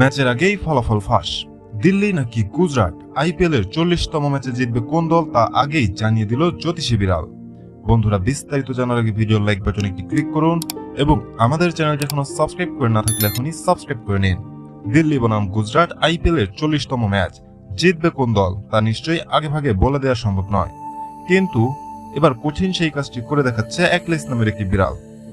ম্যাচের আগেই ফলাফল ফাঁস। দিল্লি নাকি গুজরাট আইপিএল এর চল্লিশতম ম্যাচে জিতবে কোন দল তা আগেই জানিয়ে দিল জ্যোতিষী বিড়াল। বন্ধুরা, বিস্তারিত জানার আগে ভিডিও লাইক বাটনে একটি ক্লিক করুন এবং আমাদের চ্যানেলটি এখনও সাবস্ক্রাইব করে না থাকলে এখনই সাবস্ক্রাইব করে নিন। দিল্লি বনাম গুজরাট আইপিএল এর চল্লিশতম ম্যাচ, জিতবে কোন দল তা নিশ্চয়ই আগে ভাগে বলে দেওয়া সম্ভব নয়। কিন্তু এবার কঠিন সেই কাজটি করে দেখাচ্ছে একলেস নামের একটি বিড়াল।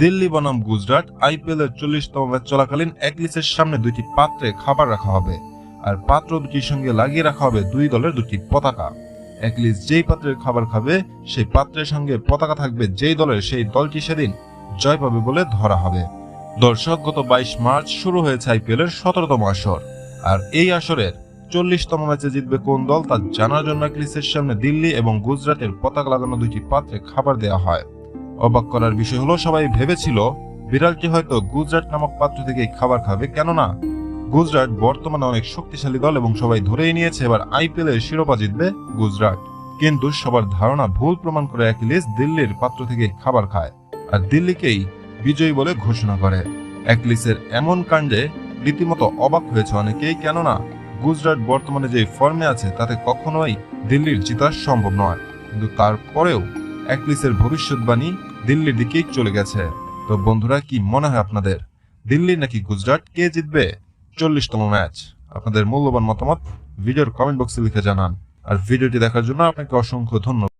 দিল্লি, বনাম, গুজরাট, আইপিএল এর চল্লিশতম ম্যাচ চলাকালীন একলিসের সামনে দুইটি পাত্রে খাবার রাখা হবে। আর পাত্র দুটির সঙ্গে লাগিয়ে রাখা হবে দুই দলের দুটি পতাকা। একলিস যেই পাত্রের খাবার খাবে, সেই পাত্রের সঙ্গে পতাকা থাকবে যেই দলের সেই দলটি সেদিন জয় পাবে বলে ধরা হবে। দর্শক, গত বাইশ মার্চ শুরু হয়েছে আইপিএল এর সতেরোতম আসর। আর এই আসরের চল্লিশতম ম্যাচে জিতবে কোন দল তা জানার জন্য একলিসের সামনে দিল্লি এবং গুজরাটের পতাকা লাগানো দুইটি পাত্রে খাবার দেওয়া হয়। অবাক করার বিষয় হলো, সবাই ভেবেছিল বিড়ালটি হয়তো গুজরাট নামক পাত্র থেকে খাবার খাবে। কেননা গুজরাট বর্তমানে অনেক শক্তিশালী দল এবং সবাই ধরেই নিয়েছে, এবার আইপিএল এর শিরোপা জিতবে গুজরাট। কিন্তু সবার ধারণা ভুল প্রমাণ করে অ্যাকিলিস দিল্লির পাত্র থেকে খাবার খায় আর দিল্লিকেই বিজয়ী বলে ঘোষণা করে। অ্যাকিলিসের এমন কাণ্ডে রীতিমতো অবাক হয়েছে অনেকেই, কেননা গুজরাট বর্তমানে যে ফর্মে আছে, তাতে কখনোই দিল্লির জিতা সম্ভব নয়। কিন্তু তারপরেও অ্যাকলিসের ভবিষ্যৎবাণী দিল্লির দিকেই চলে গেছে। তো বন্ধুরা, কি মনে হয় আপনাদের? দিল্লি নাকি গুজরাট? কে জিতবে? চল্লিশতম ম্যাচ। আপনাদের মূল্যবান মতামত ভিডিওর কমেন্ট বক্সে লিখে জানান। আর ভিডিওটি দেখার জন্য আপনাকে অসংখ্য ধন্যবাদ।